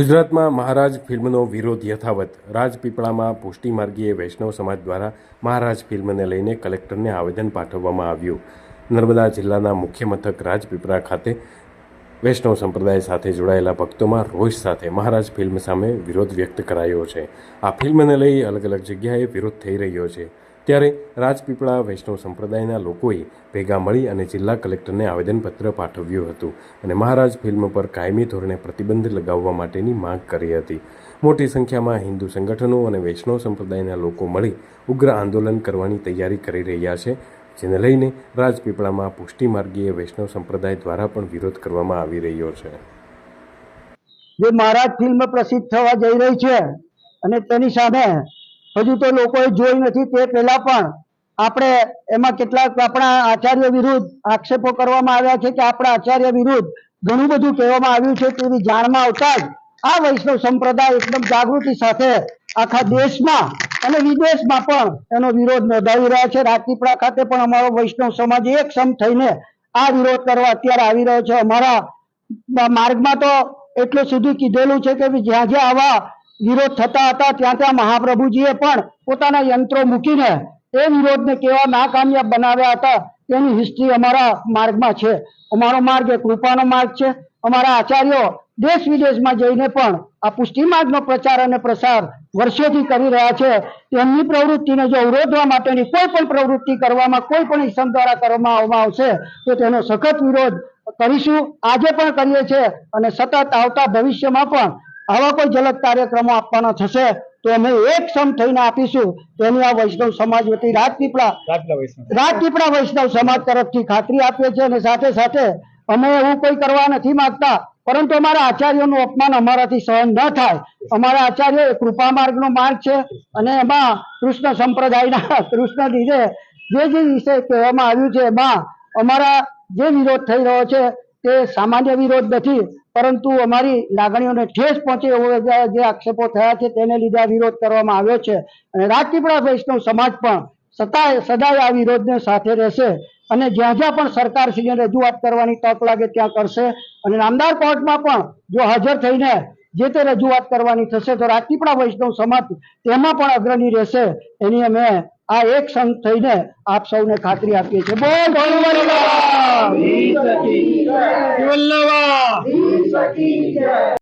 ગુજરાતમાં મહારાજ ફિલ્મનો વિરોધ યથાવત. રાજપીપળામાં પુષ્ટિમાર્ગીય વૈષ્ણવ સમાજ દ્વારા મહારાજ ફિલ્મને લઈને કલેક્ટરને આવેદન પાઠવવામાં આવ્યું. નર્મદા જિલ્લાના મુખ્ય મથક રાજપીપળા ખાતે વૈષ્ણવ સંપ્રદાય સાથે જોડાયેલા ભક્તોમાં રોષ સાથે મહારાજ ફિલ્મ સામે વિરોધ વ્યક્ત કરાયો છે. આ ફિલ્મને લઈ અલગ અલગ જગ્યાએ વિરોધ થઈ રહ્યો છે. ત્યારે રાજપીપળા વૈષ્ણવ સંપ્રદાયના લોકોએ ભેગા મળી અને જિલ્લા કલેક્ટરને આવેદનપત્ર પાઠવ્યું હતું અને મહારાજ ફિલ્મ પર કાયમી ધોરણે પ્રતિબંધ લગાવવા માટેની માંગ કરી હતી. મોટી સંખ્યામાં હિન્દુ સંગઠનો અને વૈષ્ણવ સંપ્રદાયના લોકો મળી ઉગ્ર આંદોલન કરવાની તૈયારી કરી રહ્યા છે, જેને લઈને રાજપીપળામાં પુષ્ટિ માર્ગીય વૈષ્ણવ સંપ્રદાય દ્વારા પણ વિરોધ કરવામાં આવી રહ્યો છે. જે મહારાજ ફિલ્મ પ્રસિદ્ધ થવા જઈ રહી છે અને તેની સામે હજુ તો લોકોએ જોઈ નથી તે પહેલા પણ આપણે એમાં કેટલાક આપણા આચાર્ય વિરુદ્ધ આક્ષેપો કરવામાં આવ્યા છે કે આપણા આચાર્ય વિરુદ્ધ ઘણું બધું કહેવામાં આવ્યું છે તેવી જાણમાં આવતા જ આ વૈષ્ણવ સંપ્રદાય એકદમ જાગૃતિ સાથે આખા દેશમાં અને વિદેશમાં પણ એનો વિરોધ નોંધાવી રહ્યા છે. રાજપીપળા ખાતે પણ અમારો વૈષ્ણવ સમાજ એક સમ થઈને આ વિરોધ કરવા અત્યારે આવી રહ્યો છે. અમારા માર્ગમાં તો એટલું સુધી કીધેલું છે કે જ્યાં જ્યાં આવા વિરોધ થતા હતા, ત્યાં ત્યાં મહાપ્રભુજીએ પણ પોતાના યંત્રો મૂકીને એ વિરોધને કેવા નાકામયાબ બનાવ્યા હતા તેની હિસ્ટ્રી અમારા માર્ગમાં છે. અમારો માર્ગ એ કૃપાનો માર્ગ છે. અમારા આચાર્યો દેશ વિદેશમાં જઈને પણ આ પુષ્ટિ માર્ગનો પ્રચાર અને પ્રસાર વર્ષોથી કરી રહ્યા છે. તેમની પ્રવૃત્તિને જો અવરોધવા માટેની કોઈ પણ પ્રવૃત્તિ કરવામાં, કોઈ પણ ઇસમ દ્વારા કરવામાં આવશે, તો તેનો સખત વિરોધ કરીશું. આજે પણ કરીએ છીએ અને સતત આવતા ભવિષ્યમાં પણ આવા કોઈ જલદ કાર્યક્રમો આપવાના થશે તો અમે એક સમ થઈને આપીશું. તેની આ વૈષ્ણવ સમાજ વતી રાજપીપળા રાજપીપળા વૈષ્ણવ. સમાજ તરફથી ખાતરી આપીએ છીએ અને સાથે સાથે અમે એવું કોઈ કરવા નથી માંગતા પરંતુ અમારા આચાર્યોનું અપમાન અમારાથી સહન ન થાય. અમારા આચાર્ય એ કૃપા માર્ગનો માર્ગ છે અને એમાં કૃષ્ણ સંપ્રદાયના કૃષ્ણ લીધે જે જે વિષય કહેવામાં આવ્યું છે એમાં અમારા જે વિરોધ થઈ રહ્યો છે તે સામાન્ય વિરોધ નથી, પરંતુ અમારી લાગણીઓને ઠેસ પહોંચે એવો જે આક્ષેપો થયા છે તેને લીધે વિરોધ કરવામાં આવ્યો છે. અને રાજપીપળા વૈષ્ણવ સમાજ પણ સતાય, સદાય આ વિરોધને સાથે રહેશે અને જ્યાં જ્યાં પણ સરકારશ્રીને રજૂઆત કરવાની તક લાગે ત્યાં કરશે. અને નામદાર કોર્ટમાં પણ જો હાજર થઈને જે તે રજૂઆત કરવાની થશે, તો રાજપીપળા વૈષ્ણવ સમાજ તેમાં પણ અગ્રણી રહેશે. એની અમે આ એક સંઘ થઈને આપ સૌને ખાતરી આપીએ છીએ. બોલ. की जय